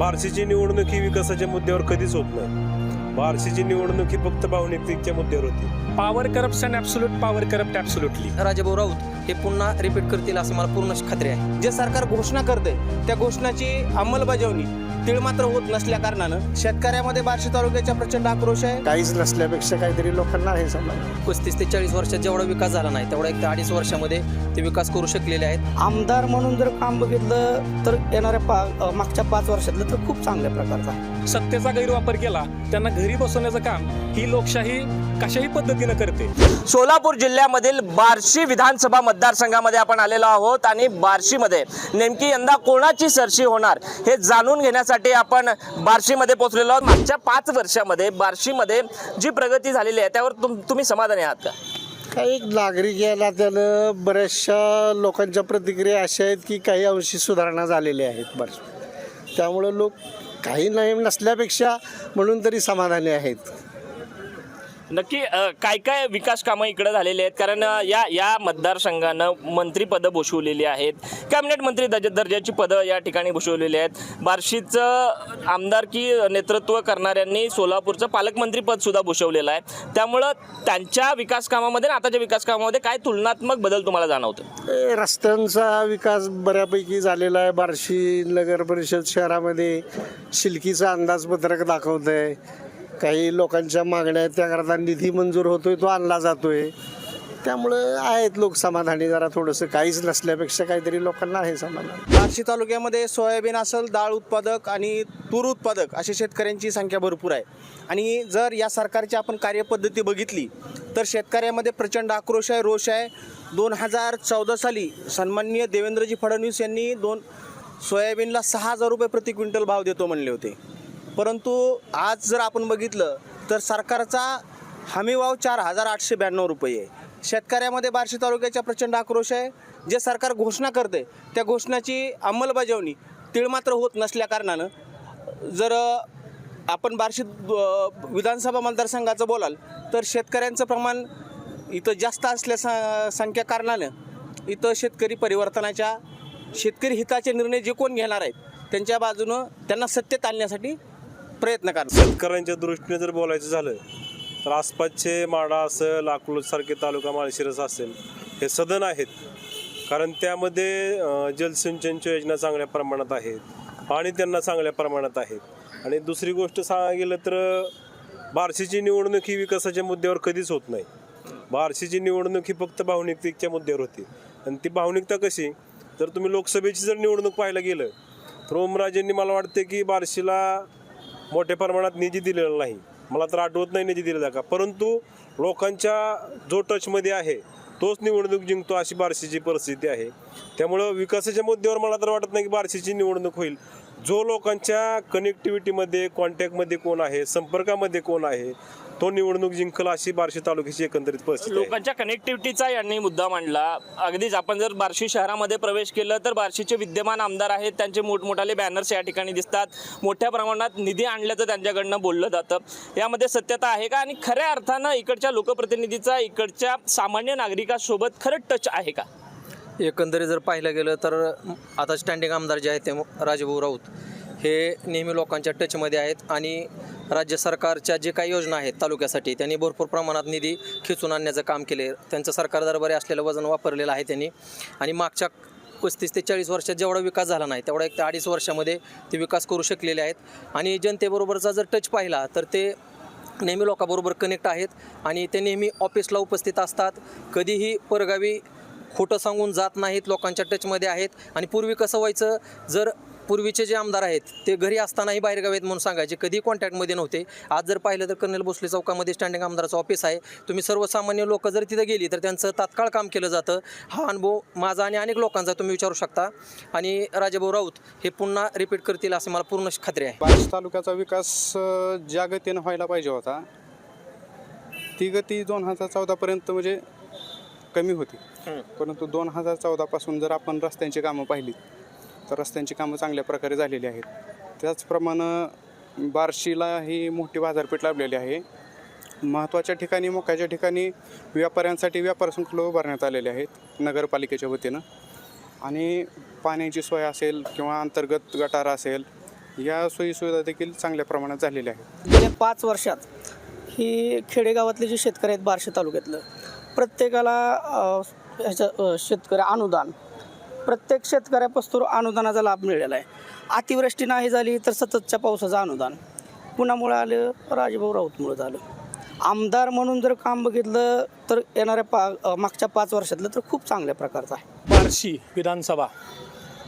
बार्शीची निवडणूक ही विकासाच्या मुद्द्यावर कधीच होत नाही. बार्शीची निवडणूक ही फक्त भावनिकतेच्या मुद्द्यावर होती. Power corruption absolute power corrupt absolutely Rajabhau Raut हे पुन्हा रिपीट करतील असं मला पूर्ण खात्री आहे. जे सरकार घोषणा करते त्या घोषणाची अंमलबजावणी तीळ मात्र होत नसल्या कारणानं शेतकऱ्यामध्ये बार्शी तालुक्याचा प्रचंड आक्रोश आहे. काहीच नसल्यापेक्षा काहीतरी लोकांना आहे समजा पस्तीस ते चाळीस वर्षात जेवढा विकास झाला नाही तेवढा एक ते अडीच वर्षामध्ये ते विकास करू शकलेले आहेत. आमदार म्हणून जर काम बघितलं तर येणाऱ्या पा मागच्या पाच वर्षातलं तर खूप चांगल्या प्रकारचं आहे. सत्तेचा गैरवापर केला त्यांना घरी बसवण्याचं काम ही लोकशाही कशाही पद्धतीनं करते. सोलापूर जिल्ह्यामधील बार्शी विधानसभा मतदारसंघामध्ये आपण आलेलो आहोत आणि बार्शीमध्ये नेमकी यंदा कोणाची सरशी होणार हे जाणून घेण्यासाठी आपण बार्शीमध्ये पोहोचलेलो आहोत. मागच्या पाच वर्षामध्ये बार्शीमध्ये जी प्रगती झालेली आहे त्यावर तुम तुम्ही समाधानी आहात का? काही नागरिक याला त्यानं बऱ्याचशा लोकांच्या प्रतिक्रिया अशा आहेत की काही अंशी सुधारणा झालेल्या आहेत बरं त्यामुळं लोक काही नाही नसल्यापेक्षा म्हणून तरी समाधानी आहेत. नक्की अ, काय काय विकास कामं इकडे झालेली आहेत? कारण अ, या या मतदारसंघानं मंत्रीपदं भूषवलेली आहेत. कॅबिनेट मंत्री दर्जा दर्जाची पदं या ठिकाणी भूषवलेली आहेत. बार्शीचं आमदारकी नेतृत्व करणाऱ्यांनी सोलापूरचं पालकमंत्रीपद सुद्धा भूषवलेलं आहे. त्यामुळं त्यांच्या विकास कामामध्ये आणि आताच्या विकास कामामध्ये काय तुलनात्मक बदल तुम्हाला जाणवतो? ए, रस्त्यांचा विकास बऱ्यापैकी झालेला आहे. बार्शी नगर परिषद शहरामध्ये शिल्कीचं अंदाजपत्रक दाखवत आहे काही लोकांच्या मागण्या आहेत त्याकरता निधी मंजूर होतोय तो आणला जातोय. त्यामुळं आहेत लोक समाधानी जरा थोडंसं काहीच नसल्यापेक्षा काहीतरी लोकांना आहे समाधान. बार्शी तालुक्यामध्ये सोयाबीन असेल डाळ उत्पादक आणि तूर उत्पादक अशा शेतकऱ्यांची संख्या भरपूर आहे. आणि जर या सरकारची आपण कार्यपद्धती बघितली तर शेतकऱ्यामध्ये प्रचंड आक्रोश आहे रोष आहे. दोन हजार चौदा साली सन्माननीय देवेंद्रजी फडणवीस यांनी दोन सोयाबीनला सहा हजार रुपये प्रति क्विंटल भाव देतो म्हणले होते. परंतु आज जर आपण बघितलं तर सरकारचा हमीभाव चार हजार आठशे ब्याण्णव रुपये आहे. शेतकऱ्यामध्ये बार्शी तालुक्याचा प्रचंड आक्रोश आहे. जे सरकार घोषणा करते त्या घोषणाची अंमलबजावणी तीळ मात्र होत नसल्याकारणानं जर आपण बार्शी विधानसभा मतदारसंघाचं बोलाल तर शेतकऱ्यांचं प्रमाण इथं जास्त असल्या सा संख्या कारणानं इथं शेतकरी परिवर्तनाच्या शेतकरी हिताचे निर्णय जे कोण घेणार आहेत त्यांच्या बाजूनं त्यांना सत्तेत आणण्यासाठी प्रयत्न करा शेतकऱ्यांच्या दृष्टीने जर बोलायचं झालं तर आसपासचे माडा असेल अकलूज सारखे तालुका माळशिरस असेल हे सदन आहेत. कारण त्यामध्ये जलसिंचनच्या योजना चांगल्या प्रमाणात आहेत पाणी त्यांना चांगल्या प्रमाणात आहेत. आणि दुसरी गोष्ट सांगायला गेलं तर बार्शीची निवडणूक ही विकासाच्या मुद्द्यावर कधीच होत नाही. बार्शीची निवडणूक ही फक्त भावनिकतेच्या मुद्द्यावर होती. आणि ती भावनिकता कशी? तर तुम्ही लोकसभेची जर निवडणूक पाहायला गेलं तर ओमराजेंनी मला वाटते की बार्शीला मोठ्या प्रमाणात निधी दिलेला नाही. मला तर आठवत नाही निधी दिलेला का. परंतु लोकांच्या जो टचमध्ये आहे तोच निवडणूक जिंकतो अशी बार्शीची परिस्थिती आहे. त्यामुळं विकासाच्या मुद्द्यावर मला तर वाटत नाही की बार्शीची निवडणूक होईल. जो लोकांच्या कनेक्टिव्हिटीमध्ये कॉन्टॅक्टमध्ये कोण आहे संपर्कामध्ये कोण आहे तो निवडणूक जिंकला अशी बार्शी तालुक्याची एकंदरीत परिस्थिती आहे. लोकांच्या कनेक्टिव्हिटीचा यांनी मुद्दा मांडला. अगदीच आपण जर बार्शी शहरामध्ये प्रवेश केलं तर बार्शीचे विद्यमान आमदार आहेत. त्यांचे मोठमोठाले बॅनर्स या ठिकाणी दिसतात. मोठ्या प्रमाणात निधी आणल्याचं त्यांच्याकडनं बोललं जातं. यामध्ये सत्यता आहे का? आणि खऱ्या अर्थानं इकडच्या लोकप्रतिनिधीचा इकडच्या सामान्य नागरिकासोबत खरं टच आहे का? एकंदरीत जर पाहिलं गेलं तर आता स्टँडिंग आमदार जे आहेत ते राजाभाऊ राऊत. हे नेहमी लोकांच्या टचमध्ये आहेत आणि राज्य सरकारच्या जे काही योजना आहेत तालुक्यासाठी त्यांनी भरपूर प्रमाणात निधी खिचून आणण्याचं काम केले त्यांचं सरकार दरबारी असलेलं वजन वापरलेलं आहे त्यांनी. आणि मागच्या पस्तीस ते चाळीस वर्षात जेवढा विकास झाला नाही तेवढा एक ते अडीच वर्षामध्ये ते विकास करू शकलेले आहेत. आणि जनतेबरोबरचा जर टच पाहिला तर ते नेहमी लोकांबरोबर कनेक्ट आहेत आणि ते नेहमी ऑफिसला उपस्थित असतात. कधीही परगावी खोटं सांगून जात नाहीत लोकांच्या टचमध्ये आहेत. आणि पूर्वी कसं व्हायचं जर पूर्वीचे जे आमदार आहेत ते घरी असतानाही बाहेरगावी आहेत म्हणून सांगायचे. कधी कॉन्टॅक्टमध्ये नव्हते. आज जर पाहिलं तर कर्नल भोसले चौकामध्ये स्टँडिंग आमदाराचं ऑफिस आहे. तुम्ही सर्वसामान्य लोक जर तिथं गेली तर त्यांचं तात्काळ काम केलं जातं. हा अनुभव माझा आणि अनेक लोकांचा तुम्ही विचारू शकता. आणि राजाभाऊ राऊत हे पुन्हा रिपीट करतील असं मला पूर्ण खात्री आहे. बार्शी तालुक्याचा विकास ज्या गतीनं व्हायला पाहिजे होता ती गती दोन हजार चौदापर्यंत म्हणजे कमी होती. परंतु दोन हजार चौदापासून जर आपण रस्त्यांची कामं पाहिली तर रस्त्यांची कामं चांगल्या प्रकारे झालेली आहेत. त्याचप्रमाणे बार्शीला ही मोठी बाजारपेठ लाभलेली आहे. महत्त्वाच्या ठिकाणी मोक्याच्या ठिकाणी व्यापाऱ्यांसाठी व्यापार संकुलं उभारण्यात आलेले आहेत नगरपालिकेच्या वतीनं. आणि पाण्याची सोय असेल किंवा अंतर्गत गटार असेल या सोयीसुविधा देखील चांगल्या प्रमाणात झालेल्या आहेत. गेल्या पाच वर्षात ही खेडेगावातले जे शेतकरी आहेत बार्शी तालुक्यातलं प्रत्येकाला ह्याच्या शेतकरी अनुदान प्रत्येक शेतकऱ्यापासून अनुदानाचा लाभ मिळालेला आहे. अतिवृष्टी नाही झाली तर सततच्या पावसाचं अनुदान. कुणामुळं आलं राजभाऊ राऊतमुळं झालं. आमदार म्हणून जर काम बघितलं तर येणाऱ्या पा मागच्या पाच वर्षातलं तर खूप चांगल्या प्रकारचं आहे. बार्शी विधानसभा.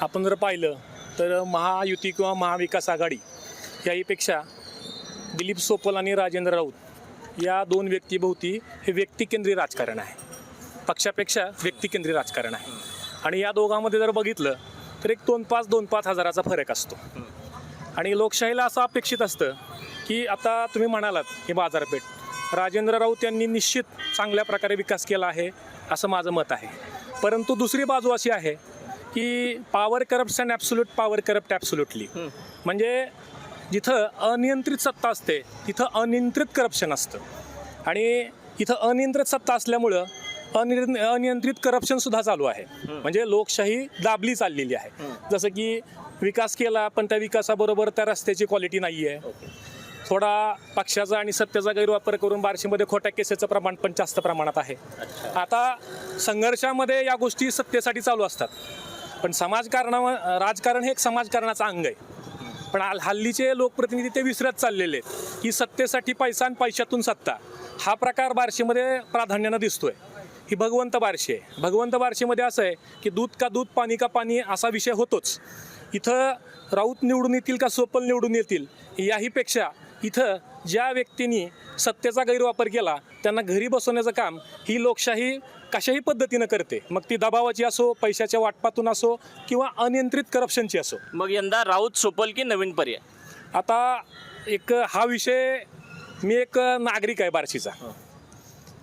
आपण जर पाहिलं तर महायुती किंवा महाविकास आघाडी याहीपेक्षा दिलीप सोपल आणि राजेंद्र राऊत या दोन व्यक्तीभोवती हे व्यक्तिकेंद्रीय राजकारण आहे. पक्षापेक्षा व्यक्तिकेंद्री राजकारण आहे. आणि या दोघांमध्ये जर बघितलं तर एक दोन पाच दोन पाच हजाराचा फरक असतो. आणि लोकशाहीला असं अपेक्षित असतं की आता तुम्ही म्हणालात की बाजारपेठ राजेंद्र राऊत यांनी निश्चित चांगल्या प्रकारे विकास केला आहे असं माझं मत आहे. परंतु दुसरी बाजू अशी आहे की power corrupt and absolute power corrupt absolutely म्हणजे जिथं अनियंत्रित सत्ता असते तिथं अनियंत्रित करप्शन असतं. आणि इथं अनियंत्रित सत्ता असल्यामुळं अनियं अनियंत्रित करप्शन सुद्धा चालू आहे. म्हणजे लोकशाही दाबली चाललेली आहे. जसं की विकास केला पण त्या विकासाबरोबर त्या रस्त्याची क्वालिटी नाही आहे थोडा पक्षाचा आणि सत्तेचा गैरवापर करून बार्शीमध्ये खोट्या केसेसचं प्रमाण पण जास्त प्रमाणात आहे. आता संघर्षामध्ये या गोष्टी सत्तेसाठी चालू असतात. पण समाजकारणा राजकारण हे एक समाजकारणाचं अंग आहे. पण हल- हल्लीचे लोकप्रतिनिधी ते विसरत चाललेले आहेत की सत्तेसाठी पैसा आणि पैशातून सत्ता. हा प्रकार बार्शीमध्ये प्राधान्यानं दिसतोय. ही भगवंत बारशी आहे. भगवंत बारशीमध्ये असं आहे की दूध का दूध पाणी का पाणी असा विषय होतोच. इथं राऊत निवडून येतील का सोपल निवडून येतील याहीपेक्षा इथं ज्या व्यक्तींनी सत्तेचा गैरवापर केला त्यांना घरी बसवण्याचं काम ही लोकशाही कशाही पद्धतीनं करते. मग ती दबावाची असो पैशाच्या वाटपातून असो किंवा अनियंत्रित करप्शनची असो. मग यंदा राऊत सोपल की नवीन पर्याय? आता एक हा विषय मी एक नागरिक आहे बार्शीचा.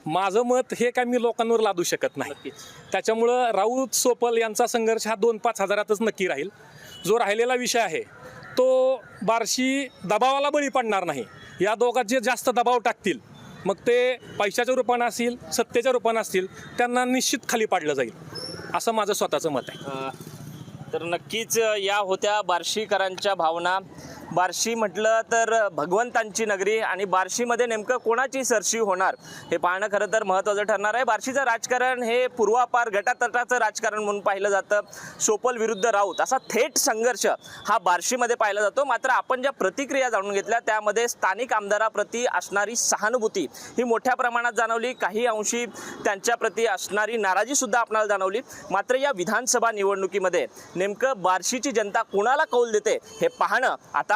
माझं मत हे काय मी लोकांवर लादू शकत नाही. त्याच्यामुळं राऊत सोपल यांचा संघर्ष हा दोन पाच हजारातच नक्की राहील. जो राहिलेला विषय आहे तो बार्शी दबावाला बळी पडणार नाही. या दोघात जे जास्त दबाव टाकतील. मग ते पैशाच्या रूपानं असतील सत्तेच्या रूपानं असतील त्यांना निश्चित खाली पाडलं जाईल. असं माझं स्वतःचं मत आहे. तर नक्कीच या होत्या बार्शीकरांच्या भावना. बार्शी म्हटलं तर भगवंतांची नगरी आणि बार्शीमध्ये नेमकं कोणाची सरशी होणार? हे पाहणं खरं तर महत्त्वाचं ठरणार आहे. बार्शीचं राजकारण हे पूर्वापार गटातटाचं राजकारण म्हणून पाहिलं जातं. सोपल विरुद्ध राऊत असा थेट संघर्ष हा बार्शीमध्ये पाहिला जातो. मात्र आपण ज्या प्रतिक्रिया जाणून घेतल्या त्यामध्ये स्थानिक आमदाराप्रती असणारी सहानुभूती ही मोठ्या प्रमाणात जाणवली. काही अंशी त्यांच्याप्रती असणारी नाराजीसुद्धा आपणाला जाणवली. मात्र या विधानसभा निवडणुकीमध्ये नेमकं बार्शीची जनता कुणाला कौल देते हे पाहणं आता